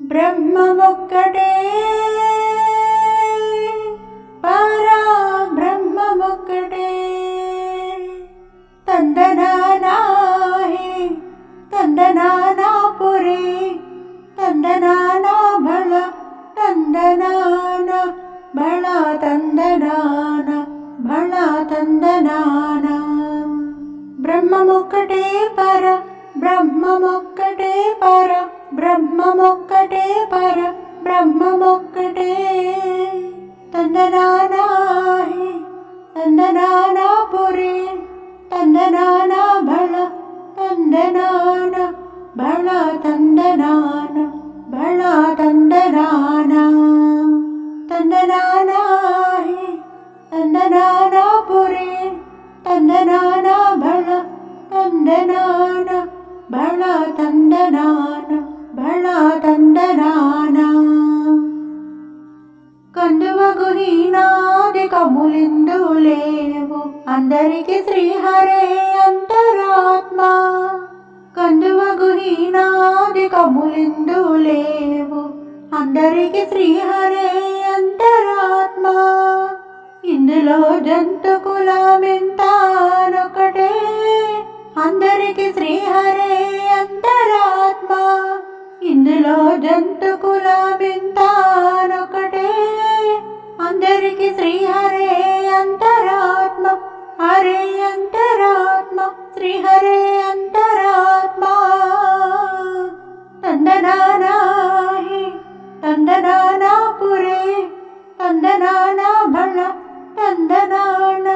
బ్రహ్మ ఒక్కడే. బ్రహ్మమొక్కటే పర బ్రహ్మమొక్కటే పర బ్రహ్మమొక్కటే తందనానాహి తందనానా పురి తందనానా బళ తందనాన బళ తందనాన బళ తందనాన తందనానాహి తందనానా పురి తందనానా బళ తందనాన బళ తందనాన బళ తందనాన కందువగుహీనాది కములిందు లేవు అందరికి శ్రీహరే అంతరాత్మ. కందువగుహీనాది కములిందు లేవు అందరికి శ్రీహరే అంతరాత్మ. ఇందులో జంతు కులమెంతానొకటే అందరికి శ్రీహరే అంతరాత్మ. ఇందులో జంతు కులమెంతానొకటే అందరికి శ్రీహరే అంతరాత్మ. హరే అంతరాత్మ శ్రీహరే అంతరాత్మ. తందనానాహి తందనానా పురే తందనానా భణ తందనాన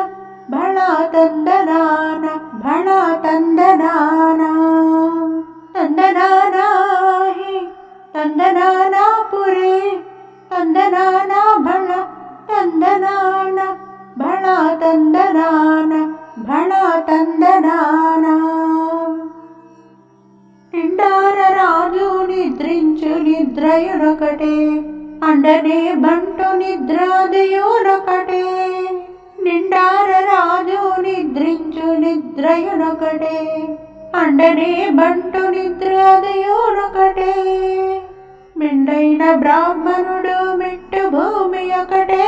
తందనాన నిండార రాజు నిద్రించు నిద్రయునొకటే అండనే బంటు నిద్రాదయునొకటే. నిండార రాజు నిద్రించు నిద్రయునొకటే అండనే బంటు నిద్రాదయునొకటే. మిండైన బ్రాహ్మణుడు మిట్టు భూమి ఒకటే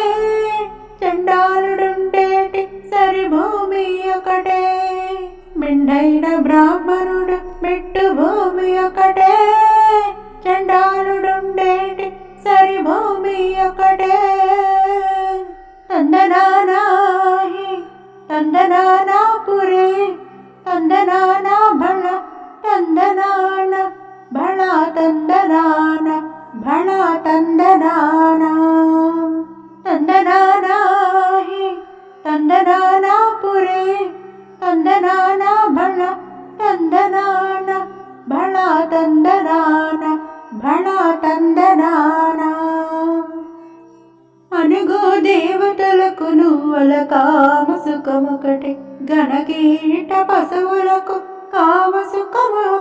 కామ సుఖమొకటే గణకీట పశువులకు కామ సుఖము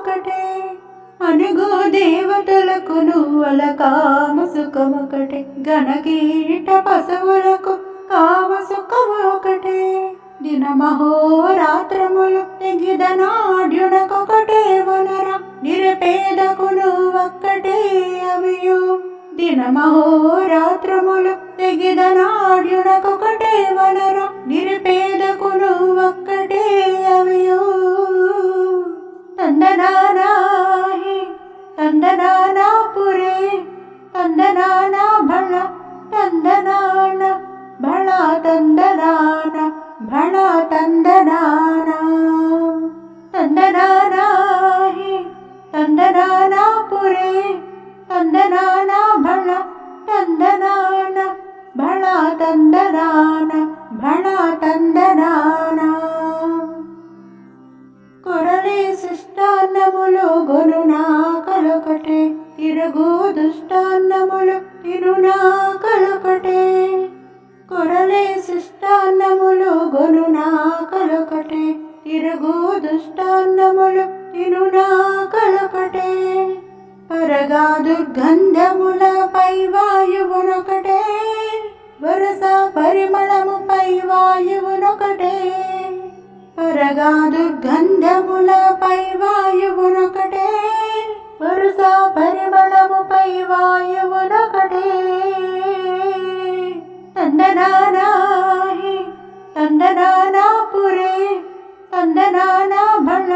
అనుగో దేవతలకు నువ్వల కామ సుఖమొకటే గణకీట పశువులకు కామ సుఖము దినమహోరాత్రములు తెగిదనాడ్యునకొకటే వనర నిరపేదకు నువ్వొక్కటే అవియు. దినమహోరాత్రములు తెగిదనాడ్యునకొకటే వనర నిరుపేదకు నువ్వొక్కటే అవియో. తందనానాహి తందనానా పురే తందనానా భళ తందనాన భళ తందనాన భళ తందనాన. తందనానాహి తిరునా కలొకటే పరగా దుర్గంధములపై వాయువునొకటే వరస పరిమళముపై వాయువునొకటే పరగా దుర్గంధములపై వాయువునొకటే వరుస పరిమళముపై వాయువునొకటే. తందనానాహి తందనానా పురే తందనానా భళ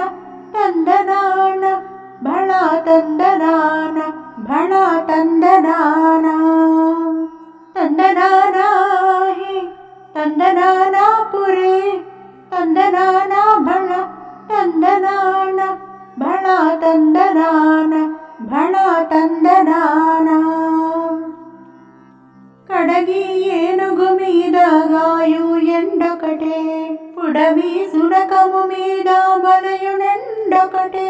తందనాన భళ తందనాన భళ తందనాన తందనానాహి తందనాన పురే తందనాన భళ తందనాన భళ తందనాన భళ తందనాన కడగి ఏనుగు మీద గాయు ఎండొకటే పుడమి సునకము మీద బలయునెండొకటే.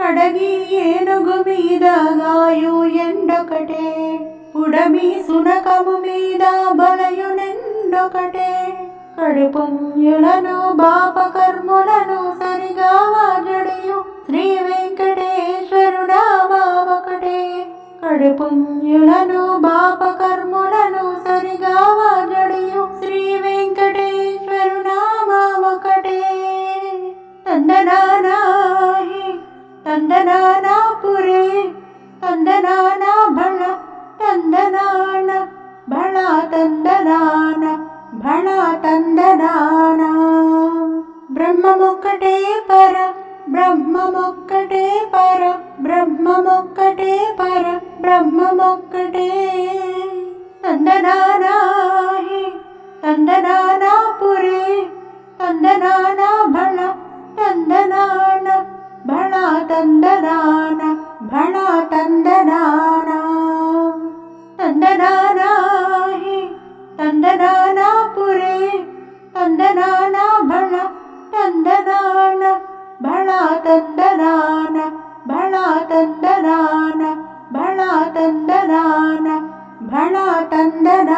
కడగి ఏనుగు మీద గాయు ఎండొకటే. పుడమి సునకము మీద బలయునెండొకటే. బాప బాపకర్ములను సరిగా వాజడియు శ్రీ వెంకటేశ్వరుడా ఒకటే బాప బాపకర్ములను సరిగా వాజడియు భళ తందనాన భళ తందనాన బ్రహ్మమొక్కటే పర బ్రహ్మమొక్కటే పర బ్రహ్మమొక్కటే పర బ్రహ్మమొక్కటే. తందనానాహి తందనానా పురే తందనానా భణ తందనాన భణ తందనాన. భణ తందనాన తందనానాహి ತಂದನಾನ ಬಳ ತಂದನಾನ ಬಳ ತಂದನಾನ ಬಳ ತಂದನಾನ ಬಳ ತಂದನಾನ ಬಳ ತಂದನಾನ